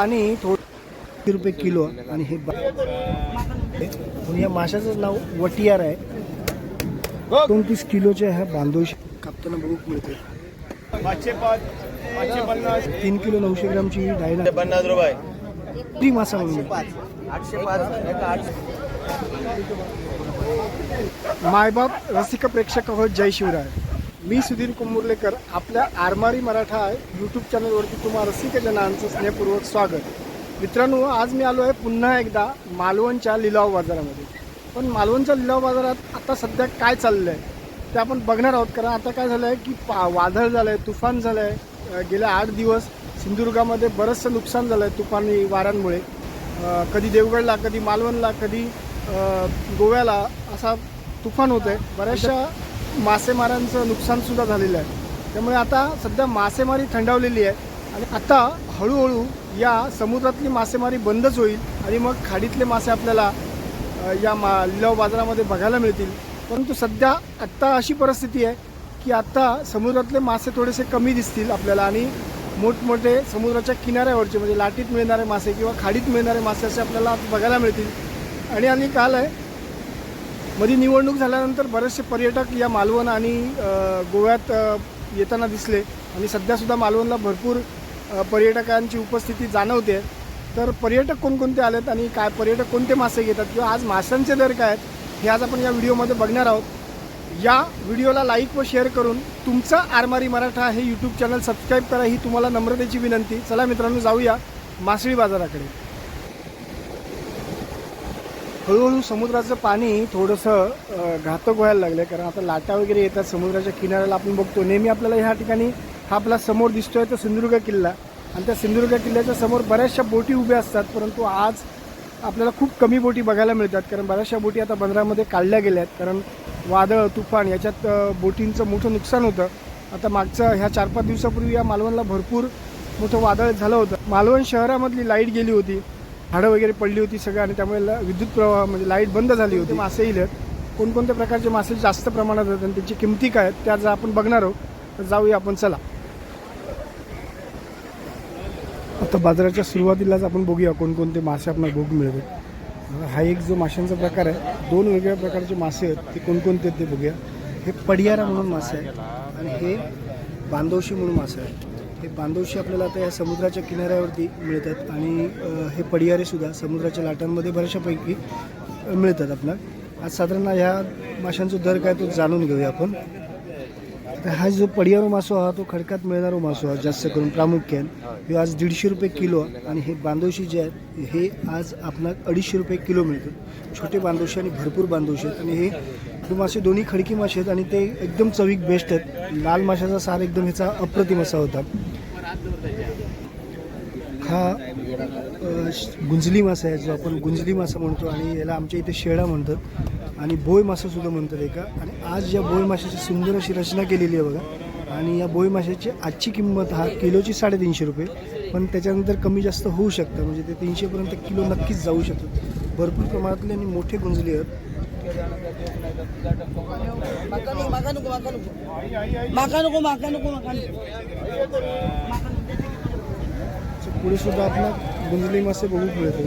आणि थोडे रुपये किलो आणि हे या माशाचं नाव वटियार आहे. एकोणतीस किलोचे ह्या बांधोशी कापताना बघू मिळते तीन किलो नऊशे ग्रामची ही डायना पन्नास रुपये. ती मासा म्हणून आठशे पाच मायबाप रसिक प्रेक्षक हो जय शिवराय. मी सुधीर कुंबुर्लेकर आपल्या आरमारी मराठा यूट्यूब चॅनलवरती तुम्हाला रसिक जनांचं स्नेहपूर्वक स्वागत. मित्रांनो आज मी आलो आहे पुन्हा एकदा मालवणच्या लिलाव बाजारामध्ये. पण मालवणच्या लिलाव बाजारात आता सध्या काय चाललं आहे ते आपण बघणार आहोत. कारण आता काय झालं आहे की पा वादळ झालं आहे तुफान झालं आहे गेले आठ दिवस सिंधुदुर्गामध्ये बरंचसं नुकसान झालं आहे तुफानी वाऱ्यांमुळे. कधी देवगडला कधी मालवणला कधी गोव्याला असा तुफान होत आहे बऱ्याचशा मासेमारांचं नुकसानसुद्धा झालेलं आहे. त्यामुळे आता सध्या मासेमारी थंडावलेली आहे. आणि आता हळूहळू या समुद्रातली मासेमारी बंदच होईल आणि मग खाडीतले मासे आपल्याला या मा लिलाव बाजारामध्ये बघायला मिळतील. परंतु सध्या आत्ता अशी परिस्थिती आहे की आत्ता समुद्रातले मासे थोडेसे कमी दिसतील आपल्याला आणि मोठमोठे समुद्राच्या किनाऱ्यावरचे म्हणजे लाटीत मिळणारे मासे किंवा खाडीत मिळणारे मासे असे आपल्याला बघायला मिळतील. आणि आणि काल आहे मध्ये निवडणूक झाल्यानंतर बरेचसे पर्यटक या मालवण आणि गोव्यात येताना दिसले. आणि सध्यासुद्धा मालवणला भरपूर पर्यटकांची उपस्थिती जाणवते. तर पर्यटक कोणकोणते आलेत आणि काय पर्यटक कोणते मासे घेतात किंवा आज माशांचे दर काय आहेत हे आज आपण या व्हिडिओमध्ये बघणार आहोत. या व्हिडिओला लाईक व शेअर करून तुमचा आरमारी मराठा हे यूट्यूब चॅनल सबस्क्राईब करा ही तुम्हाला नम्रतेची विनंती. चला मित्रांनो जाऊया मासळी बाजाराकडे. हळूहळू समुद्राचं पाणी थोडंसं घातक व्हायला लागलं आहे कारण आता लाटा वगैरे येतात समुद्राच्या किनाऱ्याला आपण बघतो. नेहमी आपल्याला ह्या ठिकाणी हा आपला समोर दिसतोय तो सिंधुदुर्ग किल्ला. आणि त्या सिंधुदुर्ग किल्ल्याच्या समोर बऱ्याचशा बोटी उभ्या असतात. परंतु आज आपल्याला खूप कमी बोटी बघायला मिळतात. कारण बऱ्याचशा बोटी आता बंदरामध्ये काढल्या गेल्या आहेत. कारण वादळ तुफान याच्यात बोटींचं मोठं नुकसान होतं. आता मागचं ह्या चार पाच दिवसापूर्वी या मालवणला भरपूर मोठं वादळ झालं होतं. मालवण शहरामधली लाइट गेली होती. झाडं वगैरे पडली होती सगळं आणि त्यामुळे विद्युत प्रवाह म्हणजे लाइट बंद झाली होती. मासे येईल कोणकोणत्या प्रकारचे मासे जास्त प्रमाणात आहेत आणि त्याची किमती काय आहेत त्या जर आपण बघणार आहोत तर जाऊया आपण. चला. आता बाजाराच्या सुरुवातीलाच आपण बघूया कोणकोणते मासे आपल्याला बघू मिळतात. हा एक जो माशांचा प्रकार आहे दोन वेगवेगळ्या प्रकारचे मासे आहेत ते कोणकोणते आहेत ते बघूया. हे पडियारा म्हणून मासे आहे आणि हे बांदोशी म्हणून मासे आहे हे बांदोशी आपल्याला आता या समुद्राच्या किनाऱ्यावरती मिळतात आणि हे पडियारे सुद्धा समुद्राच्या लाटांमध्ये बऱ्याचशापैकी मिळतात आपल्याला. आज साधारण ह्या माशांचा दर काय तो जाणून घेऊया आपण. तर हा जो पडियारो मासो हा तो खडकात मिळणारा मासो हा जास्त करून प्रामुख्याने हे आज दीडशे रुपये किलो आहे आणि हे बांधवशी जे आहेत हे आज आपणाला अडीचशे रुपये किलो मिळतात. छोटे बांदोशी आणि भरपूर बांदोशी आहेत आणि हे हे मासे दोन्ही खडकी मासे आहेत आणि ते एकदम चवीक बेस्ट आहेत. लाल माशाचा सार एकदम ह्याचा अप्रतिम असा होता. हा श- गुंजली मासा आहे जो आपण गुंजली मासा म्हणतो आणि याला आमच्या इथे शेळा म्हणतात. आणि बोय मासा सुद्धा म्हणतात एका. आणि आज या बोय माशाची सुंदर अशी रचना केलेली आहे बघा. आणि या बोय माशाची आजची किंमत हा किलोची साडेतीनशे रुपये. पण त्याच्यानंतर कमी जास्त होऊ शकतं. म्हणजे ते तीनशेपर्यंत किलो नक्कीच जाऊ शकतात भरपूर प्रमाणातले आणि मोठे गुंजली आहेत. Makan नको makan नको makan नको makan नको makan नको makan पुढे सुद्धा आपण गुंजली मासे बघू मिळतात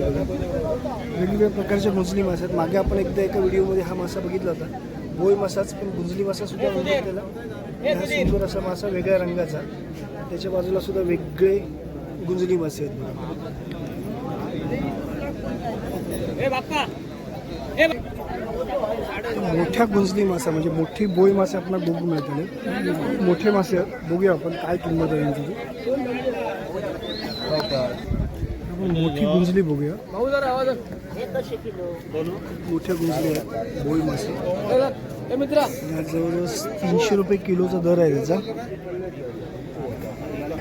वेगवेगळ्या प्रकारच्या गुंजली मासे आहेत मागे आपण एकदा एका व्हिडिओमध्ये हा मासा बघितला होता बोय मासाच पण गुंजली मासा सुद्धा म्हणतात त्याला हा सुंदर असा मासा वेगळ्या रंगाचा त्याच्या बाजूला सुद्धा वेगळे गुंजली मासे आहेत बघा. मोठ्या गुंजली मासा म्हणजे मोठी बोई मासे आपल्याला बघू मिळतले मोठे मासे बघूया आपण काय किंमत आहे यांची. मोठी गुंजली बघूया. मोठ्या गुंजली आहेत बोई मासे. मित्रा जवळजवळ तीनशे रुपये किलोचा दर आहे त्याचा.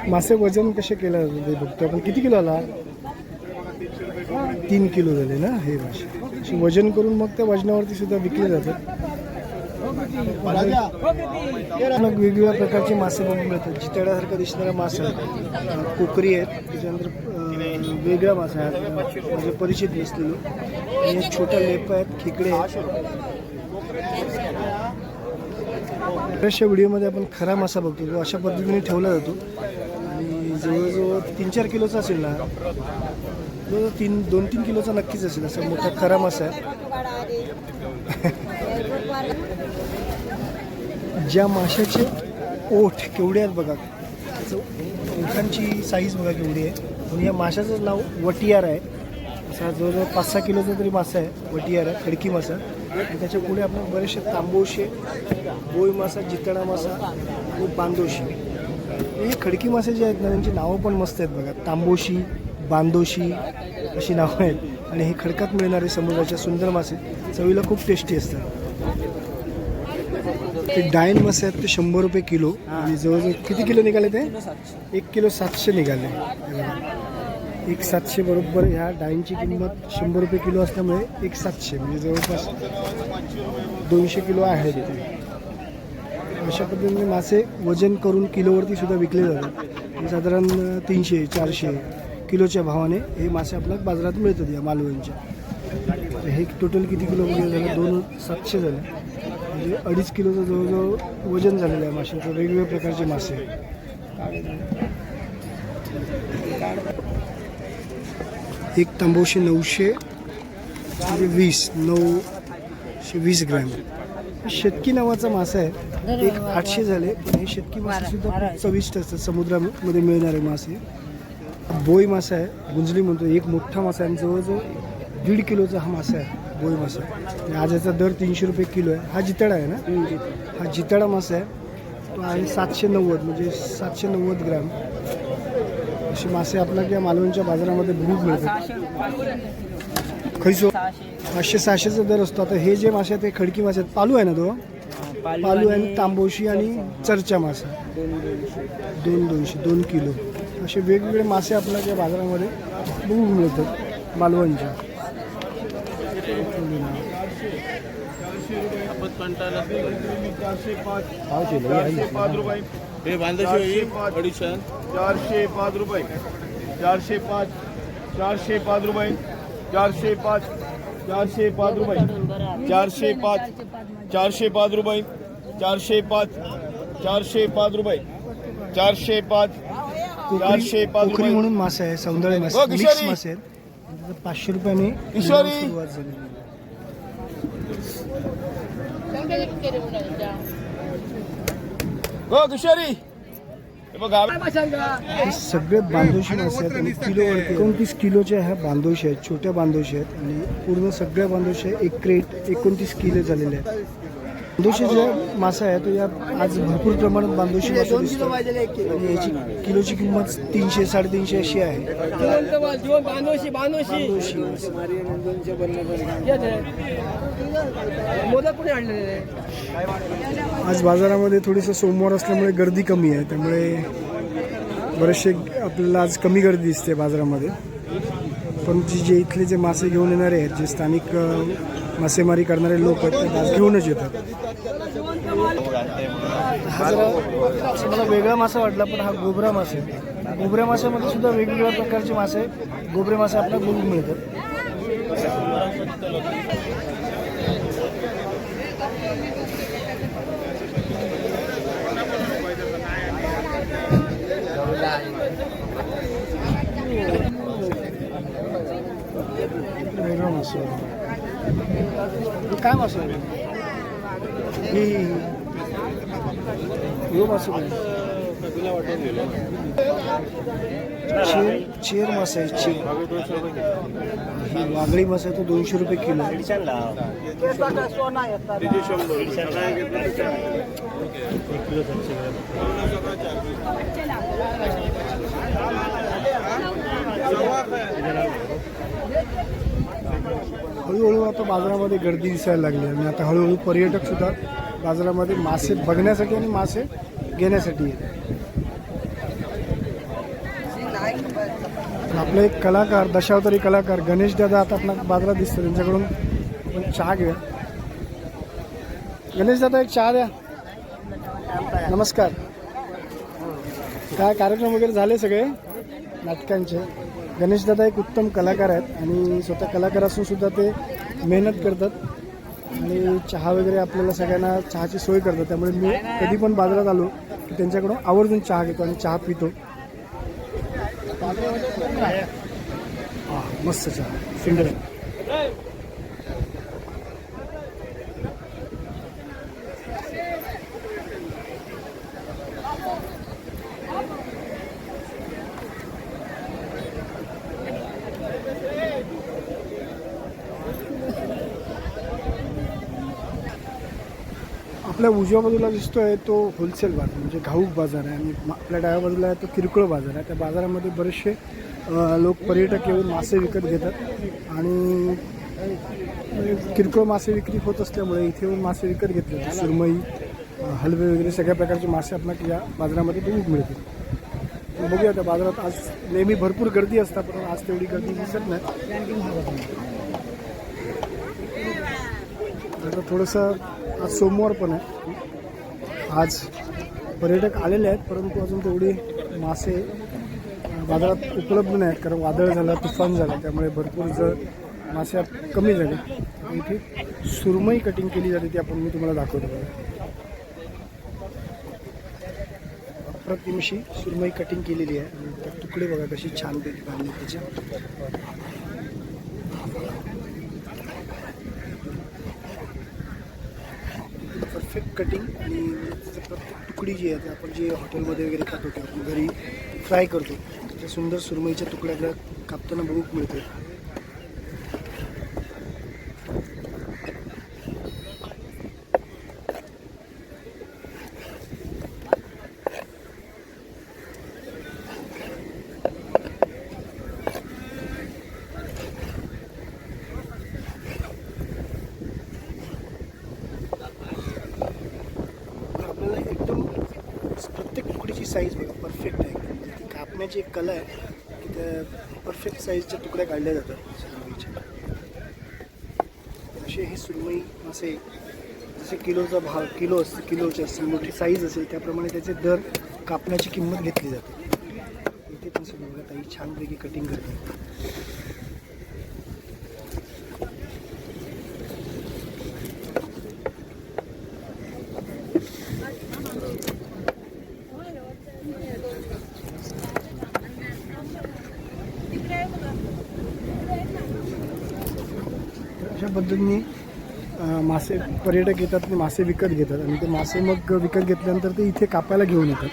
मासे वजन कसे केलं ते बघतो आपण. किती किलो आला? तीन किलो झाले ना हे मासे. वजन करून मग त्या वजनावरती सुद्धा विकले जातात. मग वेगवेगळ्या प्रकारचे मासे बघून मिळतात. चितळ्यासारखं दिसणारा मासा कोकरी आहेत. त्याच्यानंतर वेगळा मासा आहे. म्हणजे परिचित नसलेलो. आणि छोट्या लेप आहेत खेकडे आहेत. बऱ्याचशा व्हिडिओमध्ये आपण खरा मासा बघतो. तो अशा पद्धतीने ठेवला जातो. जवळजवळ तीन चार किलोचा असेल ना? जवळजवळ तीन दोन तीन किलोचा नक्कीच असेल. असा मोठा खरा मासा आहे. ज्या माशाचे ओठ केवढे आहेत बघा. ओठांची साईज बघा केवढी आहे. आणि या माशाचं नाव वटियार आहे. असा जवळजवळ पाच सहा किलोचा तरी मासा आहे. वटियार आहे खडकी मासा. आणि त्याच्या पुढे आपण बरेचसे तांबोशे बोई मासा जितडा मासा आणि बांदोशी. हे खडकी मासे जे आहेत ना त्यांची नावं पण मस्त आहेत बघा. तांबोशी बांदोशी अशी नावं आहेत. आणि हे खडकात मिळणारे समुद्राच्या सुंदर मासे चवीला खूप टेस्टी असतात. ते डायन मासे आहेत ते शंभर रुपये किलो. आणि जवळजवळ किती किलो निघाले ते? एक किलो सातशे निघाले. एक सातशे बरोबर ह्या डाळींची किंमत शंभर रुपये किलो असल्यामुळे एक सातशे म्हणजे जवळपास दोनशे किलो आहे तिथे. अशा पद्धतीने मासे वजन करून किलोवरती सुद्धा विकले जातात. म्हणजे साधारण तीनशे चारशे किलोच्या भावाने हे मासे आपल्याला बाजारात मिळतात या मालवणच्या तर हे टोटल किती किलो वगैरे झालं? दोन सातशे झाले. म्हणजे अडीच किलोचं जवळजवळ वजन झालेलं आहे माशांचं. वेगवेगळ्या प्रकारचे मासे एक तांबोशे नऊशे म्हणजे वीस नऊशे वीस ग्रॅम. शेतकी नावाचा मासा आहे. एक आठशे झाले. पण हे शेतकी मासे सुद्धा खूप चविष्ट असतात. समुद्रामध्ये मिळणारे मासे. बोई मासा आहे. गुंजली म्हणतो. एक मोठा मासा आहे. आणि जवळजवळ दीड किलोचा हा मासा आहे. बोई मासा. आणि आज याचा दर तीनशे रुपये किलो आहे. हा जितळा आहे ना? हा जितळा मासा आहे. तो आहे सातशे नव्वद. म्हणजे सातशे नव्वद ग्रॅम. असे मासे आपल्याला किंवा मालवणच्या बाजारामध्ये बहुत मिळतात. खैसो पाचशे सहाशेचा दर असतो. आता हे जे मासे आहेत ते खडकी मासे आहेत. पालू आहे ना तो? पालू आहे आणि तांबोशी आणि चरच्या मासा. दोन दोनशे दोन किलो. असे वेगवेगळे मासे आपल्याला या बाजारामध्ये बघून मिळतात. मालवणच्या हे चारशे पाच रुपये. चारशे पाच चारशे पाच रुपये. चारशे पाच चारशे पाच रुपये. चारशे पाच चारशे पाच रुपये. चारशे पाच चारशे पाच रुपये. चारशे पाच चारशे पाच रुपये. म्हणून मासे आहे सौंदर्य मासे हो, मिक्स. मासे आहेत. पाचशे रुपयाने किशोरी. सुरुवात. हो किशोरी. सगळे बांधोशी मासे आहेत. आणि किलोवरती. एकोणतीस किलोच्या ह्या बांधोशी आहेत छोट्या बांधोशी आहेत. आणि पूर्ण सगळ्या बांधोशी एक क्रेट एकोणतीस किलो झालेले आहेत. बांधोशी जो मासा आहे तो या आज भरपूर प्रमाणात बांधोशी मासा दिसतो आणि याची किलोची किंमत तीनशे साडेतीनशे अशी आहे. आज बाजारामध्ये थोडीसं सोमवार असल्यामुळे गर्दी कमी आहे त्यामुळे बरेचसे आपल्याला आज कमी गर्दी दिसते बाजारामध्ये. पण जे जे इथले जे मासे घेऊन येणारे आहेत जे स्थानिक मासेमारी करणारे लोक आहेत ते घेऊनच येतात. हा जरा असं मला वेगळा मासा वाटला पण हा गोबरा मासा. आहे गोबऱ्या माशामध्ये सुद्धा वेगवेगळ्या प्रकारचे मासे गोबरे मासे आपल्याला बघून मिळतात. वेगळा मासा. काय मासा आहे हे हे, हे. ह्यो मासा काय? चेर चेर मासा आहे चेर. ही वागळी मासा आहे तो दोनशे रुपये किलो हळूहळू आता बाजारामध्ये गर्दी दिसायला लागली आणि आता हळूहळू पर्यटक सुद्धा बाजारामध्ये मासे बघण्यासाठी आणि मासे घेण्यासाठी येतात आपले एक कलाकार दशावतारी कलाकार गणेश दादा आता आपला बाजारात दिसतो. त्यांच्याकडून आपण चहा घेऊया. गणेश दादा एक चहा द्या. नमस्कार. काय कार्यक्रम वगैरे झाले सगळे? नाटकांचे. गणेश दादा एक उत्तम कलाकार आहेत आणि स्वतः कलाकार असून सुद्धा ते मेहनत करतात. आणि चहा वगैरे आपल्याला सगळ्यांना चहाची सोय करतात. त्यामुळे मी कधी पण बाजारात आलो की त्यांच्याकडून आवर्जून चहा घेतो आणि चहा पितो. हां मस्त चहा. सुंदर आपल्या उजव्या बाजूला दिसतोय तो होलसेल बाजार म्हणजे घाऊक बाजार आहे. आणि आपल्या डाव्या बाजूला आहे तो किरकोळ बाजार आहे. त्या बाजारामध्ये बरेचसे लोक पर्यटक येऊन मासे विकत घेतात. आणि किरकोळ मासे विक्री होत असल्यामुळे इथे येऊन मासे विकत घेतले जातात. सुरमई हलवे वगैरे सगळ्या प्रकारचे मासे आपल्याला या बाजारामध्ये बघूक मिळतील. बघूया त्या बाजारात आज नेहमी भरपूर गर्दी असतात पण आज तेवढी गर्दी दिसत नाही. आता थोडंसं आज सोमवार पण आहे. आज पर्यटक आलेले आहेत परंतु अजून तेवढी मासे बाजारात उपलब्ध नाहीत कारण वादळ झालं तुफान झालं त्यामुळे भरपूर जर मासे कमी झाले. आणि इथे सुरमई कटिंग केली जाते ती आपण मी तुम्हाला दाखवतो. अप्रतिमशी सुरमई कटिंग केलेली आहे. आणि त्या तुकडे बघा कशी छान बांधले त्याच्या परफेक्ट कटिंग आणि प्रत्येक तुकडी जी आहे आपण जे हॉटेलमध्ये वगैरे खातो किंवा आपण घरी फ्राय करतो. त्या सुंदर सुरमईच्या तुकड्या आपल्याला कापताना बघूक मिळते आपल्याला एकदम त्याची साईज बघा परफेक्ट आहे. ती कापण्याची एक कला आहे की त्या परफेक्ट साईजच्या तुकड्या काढल्या जातात. सुरमईच्या असे हे सुरमई मासे जसे किलोचा भाव किलो असते किलोचे असतील मोठी साईज असेल त्याप्रमाणे त्याचे दर कापण्याची किंमत घेतली जाते. इथे पण सगळं बघा ताई छानपैकी कटिंग करते अशा पद्धतीने मासे पर्यटक येतात आणि मासे विकत घेतात. आणि ते मासे मग विकत घेतल्यानंतर ते इथे कापायला घेऊन येतात.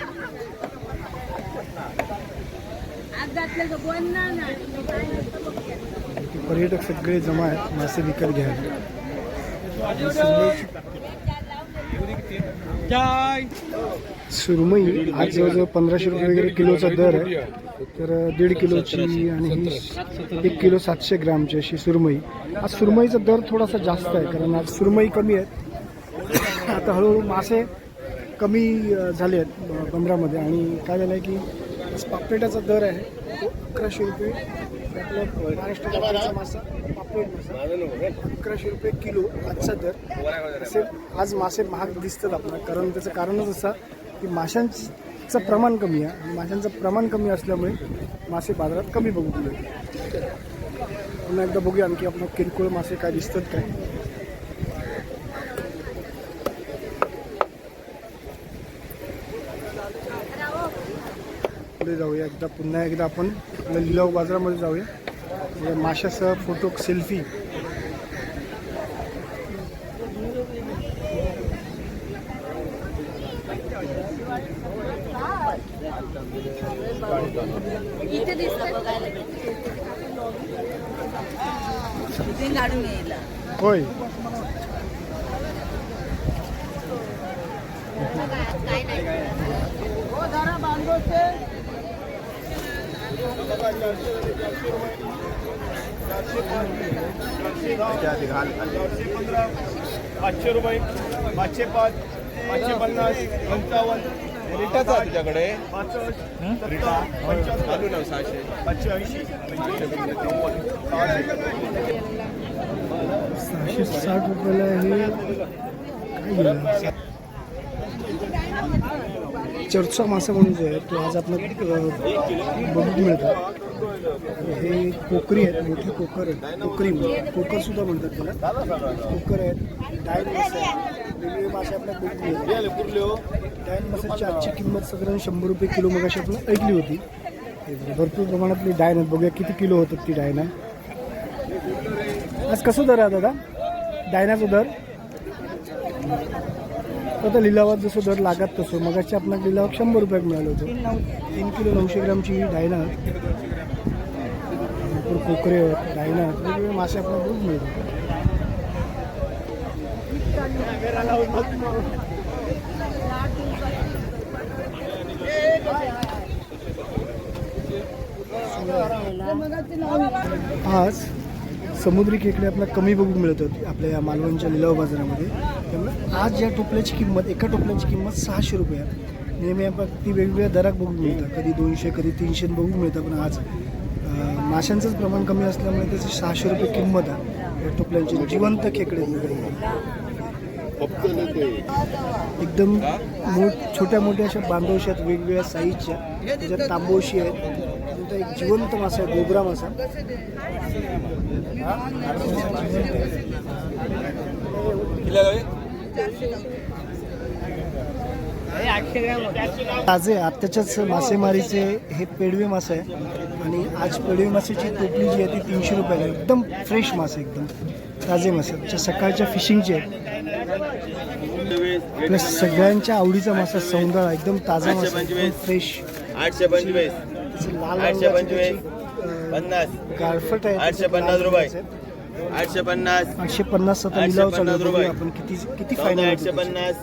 पर्यटक सगळे जमा आहेत मासे विकत घ्यायला. जय. सुरमई- आज जवळजवळ पंधराशे रुपये वगैरे किलोचा दर आहे. तर दीड किलोची आणि ही एक किलो सातशे ग्रामची अशी सुरमई. आज सुरमईचा दर थोडासा जास्त आहे कारण आज सुरमई कमी आहेत. आता हळूहळू मासे कमी झाले आहेत बंदरामध्ये. आणि काय झालं आहे की आज पापलेटाचा दर आहे तो अकराशे रुपये. आपलं महाराष्ट्र मासा पापलेट मासा अकराशे रुपये किलो आजचा दर. असे आज मासे महाग दिसतात आपल्याला. कारण त्याचं कारणच असं की माशांचं प्रमाण कमी आहे. आणि माशांचं प्रमाण कमी असल्यामुळे मासे बाजारात कमी बघू मिळते पुन्हा एकदा बघूया आणखी आपण किरकोळ मासे काय दिसतात काय पुढे जाऊया एकदा पुन्हा एकदा आपण लिलाव बाजारामध्ये जाऊया. माशासह फोटो सेल्फी इथे दिसतं बघायला इथे काढून यायला होय. पाचशे रुपये. पाचशे पाच पाचशे पन्नास पंचावन्न. रिटाचा आहे तुझ्याकडे? पंच्याहत्तर चालू ना सहाशे? पाचशे ऐंशी. पंच्याऐंशी साठ रुपयाला हे काय चर्चा मासा म्हणून जो आहे तो आज आपल्याला बघून मिळतो. हे कोकरी आहेत मोठी कोकर आहेत. कोकरी म्हणजे कोकर सुद्धा म्हणतात त्याला. कोकर आहेत डायन मासे वेगवेगळे मासे आपल्याला डायन माशाची आजची किंमत साधारण शंभर रुपये किलो मग अशी आपण ऐकली होती. भरपूर प्रमाणातली डायन आहेत. बघूया किती किलो होतात ती डायना. आज कसं दर आहे दादा? डायनाचा दर आता लिलावात जसं दर लागत तसं. मगाशी आपल्याला लिलावात शंभर रुपयात मिळालं होतं. तीन किलो नऊशे ग्रामची डायना. भरपूर कोकरे डायना. वेगवेगळे मासे आपल्याला रोज मिळतात. आज समुद्री खेकडे आपल्याला कमी बघून मिळत होती आपल्या या मालवणच्या लिलाव बाजारामध्ये. त्यामुळे आज या टोपल्याची किंमत एका टोपल्याची किंमत सहाशे रुपये आहे. नेहमी आपण ती वेगवेगळ्या दरात बघून मिळतात. कधी दोनशे कधी तीनशे बघून मिळतं पण आज माशांचंच प्रमाण कमी असल्यामुळे त्याची सहाशे रुपये किंमत आहे. या टोपल्यांची जिवंत खेकडे एकदम मोठ छोट्या मोठ्या अशा बांधवशी आहेत वेगवेगळ्या साईजच्या त्याच्यात तांबोशी आहेत नंतर एक जिवंत मासा आहे गोबरा मासा. ताजे आत्ताच्याच मासेमारीचे हे पेडवे मासे आहे. आणि आज पेडवे मासेची टोपली जी आहे ती तीनशे रुपयाला एकदम फ्रेश मासे एकदम ताजे मासे. ज्या सकाळच्या फिशिंगचे आहेत. प्लस सगळ्यांच्या आवडीचा मासा सौंदळा एकदम ताजा मासा फ्रेश आठशे पंचवीस. आठशे पंचवीस पन्नास. गारफट आहे आठशे पन्नास रुपये. आठशे पन्नास. आठशे पन्नास आता आठशे लिलाव चालू पन्नास आहे. बघूया रुपये. आपण. किती फायनल आठशे पन्नास.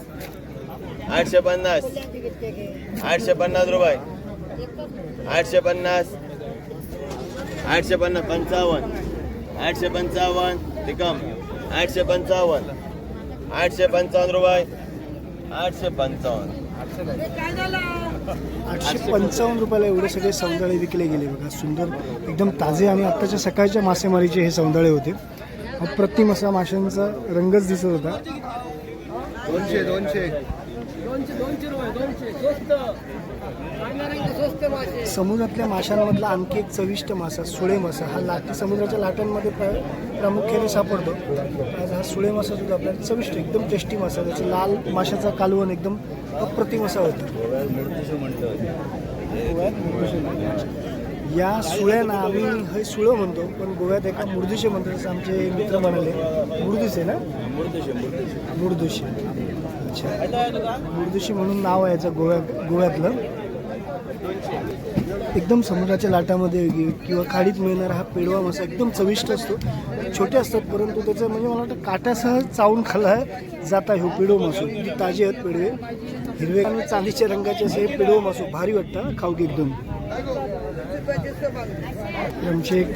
आठशे पन्नास. आठशे पन्नास रुपये. आठशे पन्नास. आठशे पन्नास पंचावन्न. आठशे पंचावन्न रिकम. आठशे पंचावन्न. आठशे पंचावन्न रुपये. आठशे पंचावन्न. आठशे पंचावन्न रुपयाला एवढे सगळे सौंदळे विकले गेले बघा. सुंदर एकदम ताजे आणि आत्ताच्या सकाळच्या मासेमारीचे हे सौंदळे होते. अप्रतिम असा माशांचा रंगच दिसत होता. दोनशे दोनशे. समुद्रातल्या माशांमधला आणखी एक चविष्ट मासा सुळे मासा. हा लाटी समुद्राच्या लाटांमध्ये प्रामुख्याने सापडतो. आज हा सुळे मासा सुद्धा आपल्याला चविष्ट एकदम टेस्टी मासा. त्याचं लाल माशाचा कालवण एकदम अप्रतिम असा होता. या सुळ्यांना आम्ही हे सुळं म्हणतो पण गोव्यात एका मुर्दुशे म्हणतो जसं आमचे मित्र म्हणाले. मुर्दुशे ना? मुर्दुशे. अच्छा. मुर्दुशी म्हणून नाव आहे याचं गोव्या गोव्यातलं. एकदम समुद्राच्या लाटामध्ये किंवा खाडीत मिळणारा हा पेडवा मासा एकदम चविष्ट असतो. छोटे असतात परंतु त्याचं म्हणजे मला वाटतं काट्यासह चावून खाल्ला जाता ह्यो पेडो मासो. ताजे आहेत पेडवे हिरवे आणि चांदीच्या रंगाचे असे हे पेडो मासो. भारी वाटतं खाऊ की एकदम. आमचे एक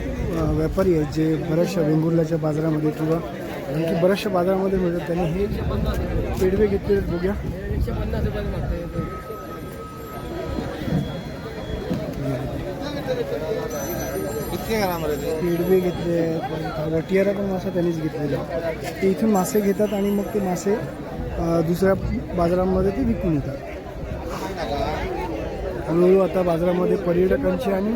व्यापारी आहेत जे बऱ्याचशा वेंगुर्ल्याच्या बाजारामध्ये किंवा आणखी बऱ्याचशा बाजारामध्ये मिळतात. त्यांनी हे पेडवे घेतले आहेत, पेडवे घेतले वटियारा पण मासा त्यांनीच घेतलेला. ते इथून मासे घेतात आणि मग ते मासे दुसऱ्या बाजारामध्ये ते विकून येतात. हळूहळू आता बाजारामध्ये पर्यटकांची आणि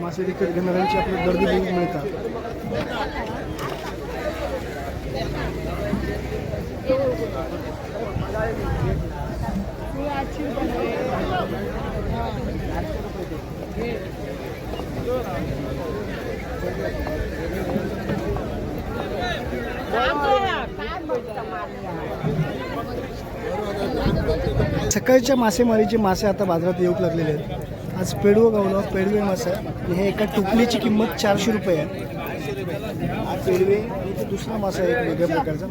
मासे विकत घेणाऱ्यांची आपली गर्दी बघून मिळतात. सकाळच्या मासेमारीचे मासे आता बाजारात येऊ लागलेले आहेत. आज पेडवं गावलं पेडवे मासा. आणि हे एका टोपलीची किंमत चारशे रुपये आहे. पेडवे दुसरा मासा आहे एक वेगळ्या प्रकारचा.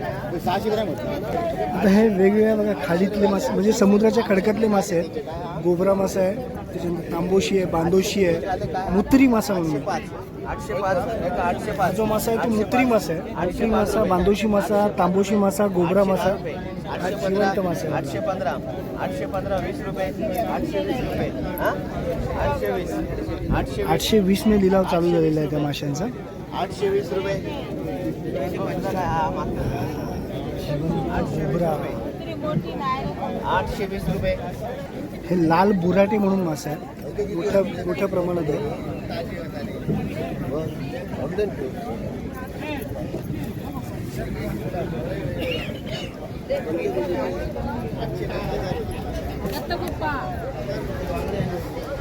आता हे वेगवेगळ्या बघा खाडीतले मासे म्हणजे समुद्राच्या खडकातले मासे आहेत. गोबरा मासा आहे त्याच्यानंतर तांबोशी आहे बांदोशी आहे मुत्री मासा म्हणून आठशे पाच आठशे जो मासा आहे तो मुत्री मासा आहे. मुत्री मासा बांदोशी मासा तांबोशी मासा गोबरा मासा जिवंत मासा आठशे पंधरा आठशे पंधरा वीस रुपये आठशे वीस रुपये आठशे वीस आठशे आठशे वीसने लिलाव चालू झालेला आहे त्या माशांचा. आठशे वीस रुपये. आठशे वीस रुपये. हे लाल बुराटे म्हणून मासा आहे मोठ्या मोठ्या प्रमाणात आहे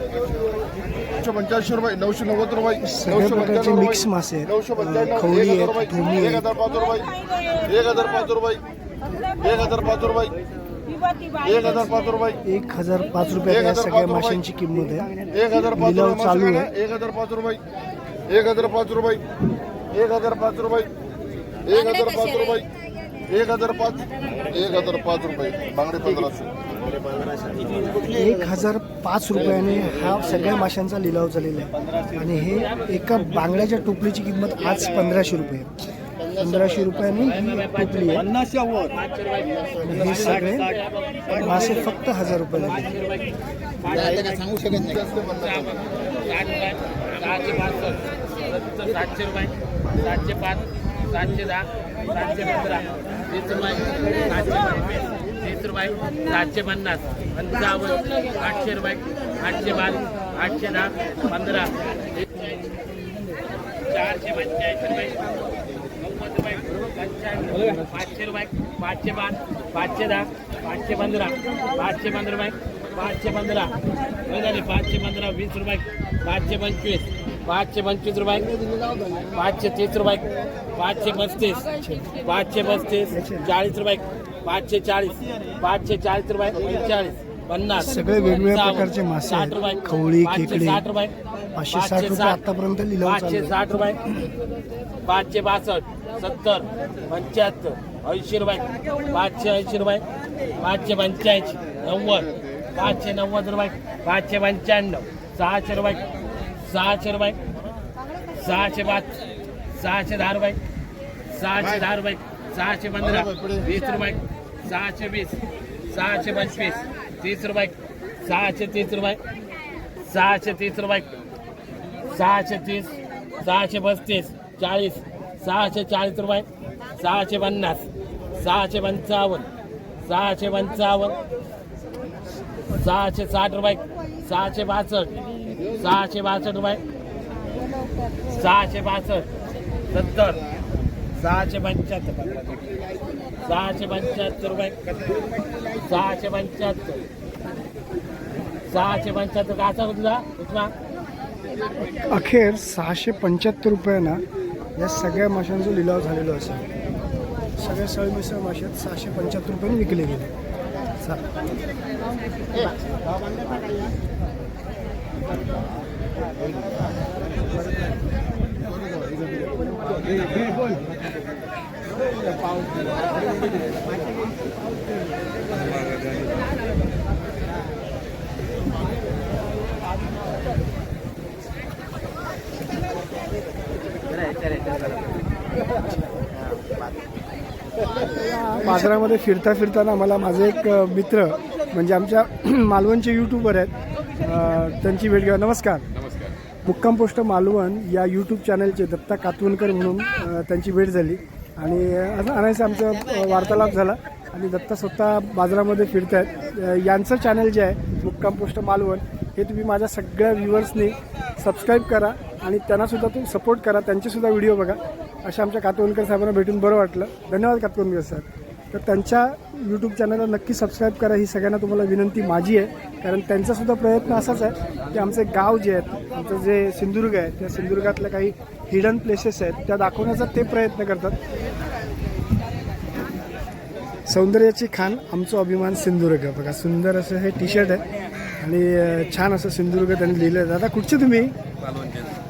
नऊशे पंच्याऐंशी रुपये नऊशे नव्वद रुपये सगळ्या प्रकारचे मिक्स मासे आहेत नऊशे पंच्याण्णव एक हजार रुपये एक हजार पाच रुपये एक हजार पाच रुपये एक हजार पाच रुपये एक हजार पाच रुपये एक हजार पाच रुपये या सगळ्या. माशांची किंमत आहे एक हजार पाच रुपये चालू आहे. एक हजार पाच रुपये एक हजार पाच रुपये एक हजार पाच रुपये. एक हजार पाच रुपये. एक हजार पाच. एक हजार पाच रुपये. बांगडे पंधराशे एक हजार पाच रुपयाने हा सगळ्या माशांचा लिलाव झालेला आहे. आणि हे एका बांगड्याच्या टोपलीची किंमत आज पंधराशे रुपये. पंधराशे रुपयाने ही टोपली आहे. हे सगळे मासे फक्त हजार रुपये सांगू शकत नाही सातशे पाच सातशे दहा सातशे पंधरा. तीस रुपये सातशे पंचवीस तीस रुपये सातशे पन्नास. पंचावन्न आठशे रुपये आठशे बावीस आठशे दहा पंधरा. चारशे पंच्याऐंशी रुपये नव्वद रुपये पाचशे रुपये पाचशे पाच पाचशे दहा पाचशे पंधरा. पाचशे पंधरा रुपये पाचशे पंधरा. पाचशे पंधरा वीस रुपये पाचशे पंचवीस. पाचशे पंचवीस रुपये. पाचशे तीस रुपये. पाचशे पस्तीस. पाचशे पस्तीस. चाळीस रुपये. पाचशे चाळीस. पाचशे चाळीस रुपये. पंचेचाळीस. पन्नास. सगळे वेगवेगळ्या प्रकारचे मासे साठ. रुपये. खवळी, खेकडे. साठ रुपये. पाचशे साठ रुपये आतापर्यंत पाचशे. साठ रुपये. पाचशे बासष्ट. सत्तर. पंच्याहत्तर. ऐंशी रुपये. पाचशे ऐंशी रुपये. पाचशे पंच्याऐंशी. नव्वद. पाचशे नव्वद रुपये. पाचशे पंच्याण्णव. सहाशे रुपये. सहाशे रुपये. सहाशे पाच सहाशे दहा रुपये. सहाशे दहा रुपये. सहाशे पंधरा वीस रुपये. सहाशे वीस सहाशे पंचवीस तीस रुपये. सहाशे तीस रुपये. सहाशे तीस रुपये. सहाशे तीस सहाशे पस्तीस चाळीस सहाशे चाळीस रुपये. सहाशे पन्नास सहाशे पंचावन्न सहाशे पंचावन्न सहाशे साठ रुपये सहाशे पासष्ट सहाशे बासष्ट रुपये. सहाशे बासष्ट. सत्तर. सहाशे पंच्याहत्तर. सहाशे पंच्याहत्तर रुपये. सहाशे पंच्याहत्तर. सहाशे पंच्याहत्तर का असा तुझा उस्मा अखेर सहाशे पंच्याहत्तर रुपयांना या सगळ्या माशांचा लिलाव झालेला असेल सगळ्या सळ मिसळ मासे आहेत, सहाशे पंच्याहत्तर रुपयांनी विकले गेले. बाजारामध्ये फिरता फिरताना मला माझे एक मित्र म्हणजे आमच्या मालवणचे यूट्यूबर आहेत. त्यांची भेट घ्या. नमस्कार. मुक्काम पोस्ट मालवण या यूट्यूब चॅनलचे दत्ता कातवणकर म्हणून त्यांची भेट झाली. आणि असं आणायचं आमचा वार्तालाप झाला. आणि दत्ता स्वतः बाजारामध्ये फिरत आहेत यांचं चॅनल जे आहे मुक्काम पोस्ट मालवण हे तुम्ही माझ्या सगळ्या व्ह्युअर्सनी सबस्क्राईब करा आणि त्यांनासुद्धा तुम्ही सपोर्ट करा. त्यांचेसुद्धा व्हिडिओ बघा. अशा आमच्या कातवणकर साहेबांना भेटून बरं वाटलं. धन्यवाद कातवणकर साहेब. तर त्यांच्या यूट्यूब चॅनलला नक्की सबस्क्राईब करा. ही सगळ्यांना तुम्हाला विनंती माझी आहे. कारण त्यांचासुद्धा प्रयत्न असाच आहे की आमचे गाव जे आहेत आमचं जे सिंधुदुर्ग आहे त्या सिंधुदुर्गातल्या काही हिडन प्लेसेस आहेत त्या दाखवण्याचा ते प्रयत्न करतात. सौंदर्याची खान आमचा अभिमान सिंधुदुर्ग. बघा सुंदर असं हे टी शर्ट आहे. आणि छान असं सिंधुदुर्ग त्यांनी लिहिलं आहे दादा कुठचे तुम्ही?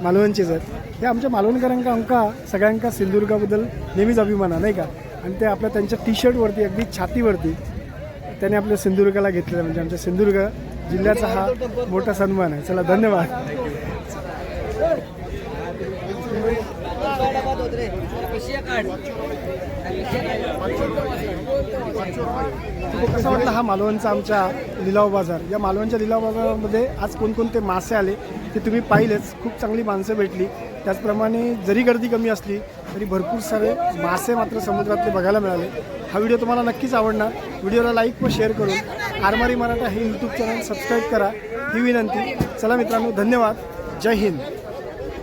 मालवणचेच आहेत. हे आमच्या मालवणकरांका आमका सगळ्यांका सिंधुदुर्गाबद्दल नेहमीच अभिमान आहे नाही का? आणि ते आपल्या त्यांच्या टी शर्टवरती अगदी छातीवरती त्याने आपल्या सिंधुदुर्गाला घेतलेलं म्हणजे आमच्या सिंधुदुर्ग जिल्ह्याचा हा मोठा सन्मान आहे. चला धन्यवाद. कसं वाटलं हा मालवणचा आमच्या लिलाव बाजार? या मालवणच्या लिलाव बाजारामध्ये आज कोणकोणते मासे आले? ते तुम्ही पाहिलेच खूप चांगली माणसं भेटली. त्याचप्रमाणे जरी गर्दी कमी असली तरी भरपूर सारे मासे मात्र समुद्रातले बघायला मिळाले. हा व्हिडिओ तुम्हाला नक्कीच आवडणार. व्हिडिओला लाईक व शेअर करून आरमारी मराठा हे यूट्यूब चॅनल सबस्क्राईब करा. ही विनंती. चला मित्रांनो धन्यवाद. जय हिंद.